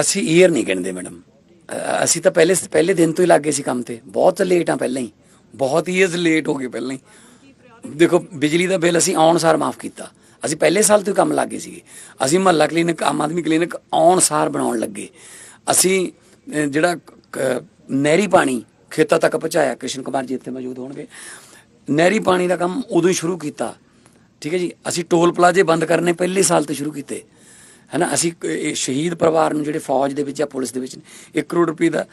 ਅਸੀਂ ਈਅਰ ਨਹੀਂ ਗਿਣਦੇ ਮੈਡਮ ਅਸੀਂ ਤਾਂ ਪਹਿਲੇ ਪਹਿਲੇ ਦਿਨ ਤੋਂ ਹੀ ਲੱਗੇ ਸੀ ਕੰਮ ਤੇ। ਬਹੁਤ ਲੇਟ ਆ ਪਹਿਲਾਂ ਹੀ। ਬਹੁਤ ਈਅਰਸ ਲੇਟ ਹੋ ਗਏ ਪਹਿਲਾਂ ਹੀ। ਦੇਖੋ, ਬਿਜਲੀ ਦਾ ਬਿੱਲ ਅਸੀਂ ਆਉਣ ਸਾਰ ਮਾਫ ਕੀਤਾ। ਅਸੀਂ ਪਹਿਲੇ ਸਾਲ ਤੋਂ ਹੀ ਕੰਮ ਲੱਗੇ ਸੀਗੇ। ਅਸੀਂ ਮਹੱਲਾ ਕਲੀਨਿਕ ਆਮ ਆਦਮੀ ਕਲੀਨਿਕ ਆਉਣ ਸਾਰ ਬਣਾਉਣ ਲੱਗੇ। ਅਸੀਂ ਜਿਹੜਾ ਨਹਿਰੀ ਪਾਣੀ ਖੇਤਾਂ ਤੱਕ ਪਹੁੰਚਾਇਆ, ਕ੍ਰਿਸ਼ਨ ਕੁਮਾਰ ਜੀ ਇੱਥੇ ਮੌਜੂਦ ਹੋਣਗੇ। ਨਹਿਰੀ ਪਾਣੀ ਦਾ ਕੰਮ ਉਦੋਂ ਹੀ ਸ਼ੁਰੂ ਕੀਤਾ। ਠੀਕ ਹੈ ਜੀ? ਅਸੀਂ ਟੋਲ ਪਲਾਜ਼ੇ ਬੰਦ ਕਰਨੇ ਪਹਿਲੇ ਸਾਲ ਤੋਂ ਸ਼ੁਰੂ ਕੀਤੇ। ਹੈਨਾ ਅਸੀਂ ਸ਼ਹੀਦ ਪਰਿਵਾਰ ਨੂੰ ਜਿਹੜੇ ਫੌਜ ਦੇ ਵਿੱਚ ਜਾਂ ਪੁਲਿਸ ਦੇ ਵਿੱਚ 1 ਕਰੋੜ ਰੁਪਏ ਦਾ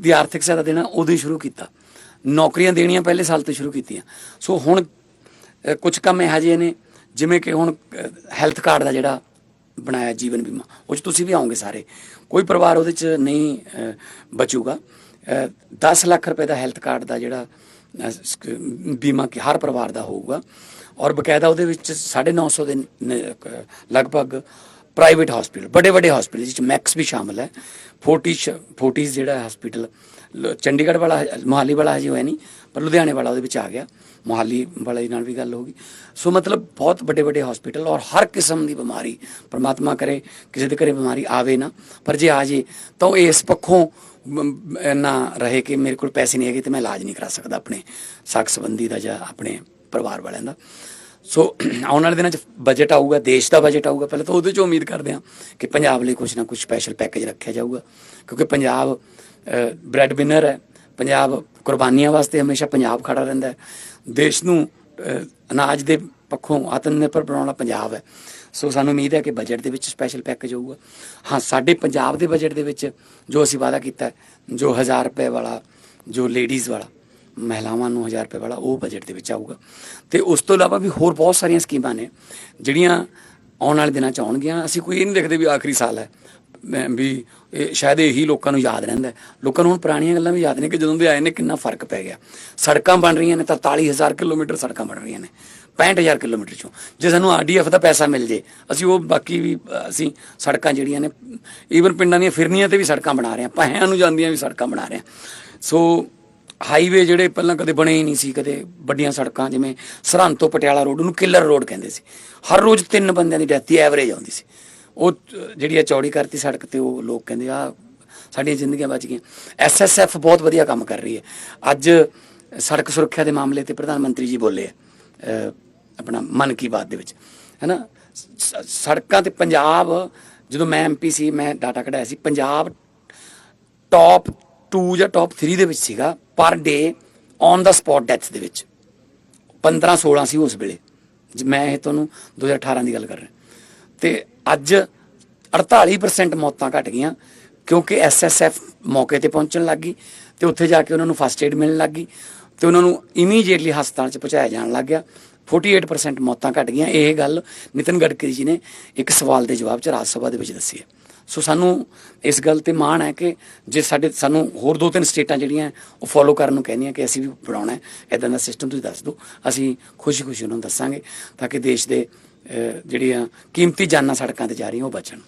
ਦੀ ਆਰਥਿਕ ਸਹਾਇਤਾ ਦੇਣਾ ਉਦੋਂ ਹੀ ਸ਼ੁਰੂ ਕੀਤਾ। ਨੌਕਰੀਆਂ ਦੇਣੀਆਂ ਪਹਿਲੇ ਸਾਲ ਤੋਂ ਸ਼ੁਰੂ ਕੀਤੀਆਂ। ਸੋ ਹੁਣ ਕੁਝ ਕੰਮ ਇਹੋ ਜਿਹੇ ਨੇ ਜਿਵੇਂ ਕਿ ਹੁਣ ਹੈਲਥ ਕਾਰਡ ਦਾ ਜਿਹੜਾ ਬਣਾਇਆ ਜੀਵਨ ਬੀਮਾ ਉਹ 'ਚ ਤੁਸੀਂ ਵੀ ਆਉਂਗੇ ਸਾਰੇ। ਕੋਈ ਪਰਿਵਾਰ ਉਹਦੇ 'ਚ ਨਹੀਂ ਬਚੂਗਾ। ਅ, 10 ਲੱਖ ਰੁਪਏ ਦਾ ਹੈਲਥ ਕਾਰਡ ਦਾ ਜਿਹੜਾ ਬੀਮਾ ਕਿ ਹਰ ਪਰਿਵਾਰ ਦਾ ਹੋਊਗਾ। ਔਰ ਬਕਾਇਦਾ ਉਹਦੇ ਵਿੱਚ 950 ਦੇ ਨ- ਕ- ਲਗਭਗ ਪ੍ਰਾਈਵੇਟ ਹਸਪੀਟਲ ਵੱਡੇ ਵੱਡੇ ਹਸਪੀਟਲ ਜਿਸ ਚ ਮੈਕਸ ਵੀ ਸ਼ਾਮਲ ਹੈ। 40 40 ਜਿਹੜਾ ਹਸਪੀਟਲ ਚੰਡੀਗੜ੍ਹ ਵਾਲਾ, ਮੋਹਾਲੀ ਵਾਲਾ ਹਜੇ ਹੋਇਆ ਨਹੀਂ, ਪਰ ਲੁਧਿਆਣੇ ਵਾਲਾ ਉਹਦੇ ਵਿੱਚ ਆ ਗਿਆ। ਮੋਹਾਲੀ ਵਾਲੇ ਨਾਲ ਵੀ ਗੱਲ ਹੋ ਗਈ। ਸੋ ਮਤਲਬ ਬਹੁਤ ਵੱਡੇ ਵੱਡੇ ਹਸਪੀਟਲ ਔਰ ਹਰ ਕਿਸਮ ਦੀ ਬਿਮਾਰੀ, ਪਰਮਾਤਮਾ ਕਰੇ, ਕਿਸੇ ਦੇ ਘਰੇ ਬਿਮਾਰੀ ਆਵੇ ਨਾ, ਪਰ ਜੇ ਆ ਜੇ, ਤਾਂ ਉਹ ਇਸ ਪੱਖੋਂ ਮ- ਨਾ ਰਹੇ ਕਿ ਮੇਰੇ ਕੋਲ ਪੈਸੇ ਨਹੀਂ ਹੈਗੇ ਤੇ ਮੈਂ ਇਲਾਜ ਨਹੀਂ ਕਰਾ ਸਕਦਾ ਆਪਣੇ ਸਾਖ ਸੰਬੰਧੀ ਦਾ ਜਾਂ ਆਪਣੇ ਪਰਿਵਾਰ ਵਾਲਿਆਂ ਦਾ। ਸੋ ਆਉਣ ਵਾਲੇ ਦਿਨਾਂ 'ਚ ਬਜਟ ਆਊਗਾ, ਦੇਸ਼ ਦਾ ਬਜਟ ਆਊਗਾ। ਪਹਿਲਾਂ ਤਾਂ ਉਹਦੇ 'ਚ ਉਮੀਦ ਕਰਦੇ ਹਾਂ ਕਿ ਪੰਜਾਬ ਲਈ ਕੁਝ ਨਾ ਕੁਝ ਸਪੈਸ਼ਲ ਪੈਕੇਜ ਰੱਖਿਆ ਜਾਊਗਾ। ਕਿਉਂਕਿ ਪੰਜਾਬ ਬ੍ਰੈਡ ਵਿਨਰ ਹੈ। ਪੰਜਾਬ ਕੁਰਬਾਨੀਆਂ ਵਾਸਤੇ ਹਮੇਸ਼ਾ ਪੰਜਾਬ ਖੜਾ ਰਹਿੰਦਾ ਹੈ। ਦੇਸ਼ ਨੂੰ ਅਨਾਜ ਦੇ ਪੱਖੋਂ ਆਤਮ ਨਿਰਭਰ ਬਣਾਉਣਾ ਪੰਜਾਬ ਹੈ। ਸੋ ਸਾਨੂੰ ਉਮੀਦ ਹੈ ਕਿ ਬਜਟ ਦੇ ਵਿੱਚ ਸਪੈਸ਼ਲ ਪੈਕੇਜ ਹੋਊਗਾ ਹਾਂ, ਸਾਡੇ ਪੰਜਾਬ ਦੇ ਬਜਟ ਦੇ ਵਿੱਚ ਜੋ ਅਸੀਂ ਵਾਅਦਾ ਕੀਤਾ ਜੋ 1000 ਰੁਪਏ ਵਾਲਾ, ਜੋ ਲੇਡੀਜ਼ ਵਾਲਾ ਮਹਿਲਾਵਾਂ ਨੂੰ 1000 ਰੁਪਏ ਵਾਲਾ ਉਹ ਬਜਟ ਦੇ ਵਿੱਚ ਆਊਗਾ। ਤੇ ਉਸ ਤੋਂ ਇਲਾਵਾ ਵੀ ਹੋਰ ਬਹੁਤ ਸਾਰੀਆਂ ਸਕੀਮਾਂ ਨੇ, ਜਿਹੜੀਆਂ ਆਉਣ ਵਾਲੇ ਦਿਨਾਂ ਚ ਆਉਣਗੀਆਂ। ਅਸੀਂ ਕੋਈ ਇਹ ਨਹੀਂ ਦੇਖਦੇ ਵੀ ਆਖਰੀ ਸਾਲ ਹੈ। ਵੀ ਇਹ ਸ਼ਾਇਦ ਇਹੀ ਲੋਕਾਂ ਨੂੰ ਯਾਦ ਰਹਿੰਦਾ ਲੋਕਾਂ ਨੂੰ ਹੁਣ ਪੁਰਾਣੀਆਂ ਗੱਲਾਂ ਵੀ ਯਾਦ ਨੇ ਕਿ ਜਦੋਂ ਦੇ ਆਏ ਨੇ ਕਿੰਨਾ ਫ਼ਰਕ ਪੈ ਗਿਆ। ਸੜਕਾਂ ਬਣ ਰਹੀਆਂ ਨੇ 43000 ਕਿਲੋਮੀਟਰ ਸੜਕਾਂ ਬਣ ਰਹੀਆਂ ਨੇ 65000 ਕਿਲੋਮੀਟਰ ਚੋਂ। ਜੇ ਸਾਨੂੰ ਆਰਡੀਐਫ ਦਾ ਪੈਸਾ ਮਿਲ ਜੇ, ਅਸੀਂ ਉਹ ਬਾਕੀ ਵੀ, ਅਸੀਂ ਸੜਕਾਂ ਜਿਹੜੀਆਂ ਨੇ ਈਵਨ ਪਿੰਡਾਂ ਦੀਆਂ ਫਿਰਨੀਆਂ ਤੇ ਵੀ ਸੜਕਾਂ ਬਣਾ ਰਹੇ ਹਾਂ ਪਾਹਿਆਂ ਨੂੰ ਜਾਂਦੀਆਂ ਵੀ ਸੜਕਾਂ ਬਣਾ ਰਹੇ ਹਾਂ। ਸੋ ਹਾਈਵੇ ਜਿਹੜੇ ਪਹਿਲਾਂ ਕਦੇ ਬਣੇ ਹੀ ਨਹੀਂ ਸੀ, ਕਦੇ ਵੱਡੀਆਂ ਸੜਕਾਂ, ਜਿਵੇਂ ਸਰਹੰਦ ਤੋਂ ਪਟਿਆਲਾ ਰੋਡ ਨੂੰ ਕਿਲਰ ਰੋਡ ਕਹਿੰਦੇ ਸੀ। ਹਰ ਰੋਜ਼ ਤਿੰਨ ਬੰਦਿਆਂ ਦੀ ਡੈਥ ਦੀ ਐਵਰੇਜ ਆਉਂਦੀ ਸੀ। ਉਹ ਜਿਹੜੀ ਆ ਚੌੜੀ ਕਰਤੀ ਸੜਕ ਤੇ ਉਹ ਲੋਕ ਕਹਿੰਦੇ ਆ ਸਾਡੀਆਂ ਜ਼ਿੰਦਗੀਆਂ ਬਚ ਗਈਆਂ। ਐਸਐਸਐਫ ਬਹੁਤ ਵਧੀਆ ਕੰਮ ਕਰ ਰਹੀ ਹੈ। ਅੱਜ ਸੜਕ ਸੁਰੱਖਿਆ ਦੇ ਮਾਮਲੇ ਤੇ ਪ੍ਰਧਾਨ ਮੰਤਰੀ ਜੀ ਬੋਲੇ ਆ ਆਪਣਾ ਮਨ ਕੀ ਬਾਤ ਦੇ ਵਿੱਚ। ਹੈਨਾ? ਸ- ਸੜਕਾਂ ਤੇ ਪੰਜਾਬ, ਜਦੋਂ ਮੈਂ ਐਮਪੀ ਸੀ, ਮੈਂ ਡਾਟਾ ਕਢਾਇਆ ਸੀ, ਪੰਜਾਬ ਟੌਪ 2 ਜਾਂ ਟੌਪ 3 ਦੇ ਵਿੱਚ ਸੀਗਾ ਪਰ day on the spot death ਦੇ ਵਿੱਚ। 15 16 ਸੀ ਉਸ ਵੇਲੇ। ਜੇ ਮੈਂ ਇਹ ਤੁਹਾਨੂੰ 2018 ਦੀ ਗੱਲ ਕਰ ਰਿਹਾ। ਤੇ ਅੱਜ 48% ਮੌਤਾਂ ਘਟ ਗਈਆਂ, ਕਿਉਂਕਿ ਐਸਐਸਐਫ ਮੌਕੇ ਤੇ ਪਹੁੰਚਣ ਲੱਗ ਗਈ ਤੇ ਉੱਥੇ ਜਾ ਕੇ ਉਹਨਾਂ ਨੂੰ ਫਸਟ ਏਡ ਮਿਲਣ ਲੱਗ ਗਈ ਤੇ ਉਹਨਾਂ ਨੂੰ ਇਮੀਡੀਏਟਲੀ ਹਸਪਤਾਲ 'ਚ ਪਹੁੰਚਾਇਆ ਜਾਣ ਲੱਗ ਗਿਆ। 48% ਮੌਤਾਂ ਘਟ ਗਈਆਂ। ਇਹ ਗੱਲ ਨਿਤਨ ਗਡਕਰੀ ਜੀ ਨੇ ਇੱਕ ਸਵਾਲ ਦੇ ਜਵਾਬ 'ਚ ਰਾਜ ਸਭਾ ਦੇ ਵਿੱਚ ਦੱਸੀ ਹੈ। ਸੋ ਸਾਨੂੰ ਇਸ ਗੱਲ ਤੇ ਮਾਣ ਹੈ ਕਿ ਜੇ ਸਾਡੇ ਸਾਨੂੰ ਹੋਰ ਦੋ ਤਿੰਨ ਸਟੇਟਾਂ ਜਿਹੜੀਆਂ ਉਹ ਫੋਲੋ ਕਰਨ ਨੂੰ ਕਹਿੰਦੀਆਂ ਕਿ ਅਸੀਂ ਵੀ ਬਣਾਉਣਾ ਹੈ। ਇਦਾਂ ਦਾ ਸਿਸਟਮ ਤੁਸੀਂ ਦੱਸ ਦਿਓ। ਅਸੀਂ ਖੁਸ਼ੀ-ਖੁਸ਼ੀ ਉਹਨਾਂ ਨੂੰ ਦੱਸਾਂਗੇ ਤਾਂ ਕਿ ਦੇਸ਼ ਦੇ ਜਿਹੜੀਆਂ ਕੀਮਤੀ ਜਾਨਾਂ ਸੜਕਾਂ ਤੇ ਜਾ ਰਹੀਆਂ, ਉਹ ਬਚਣ।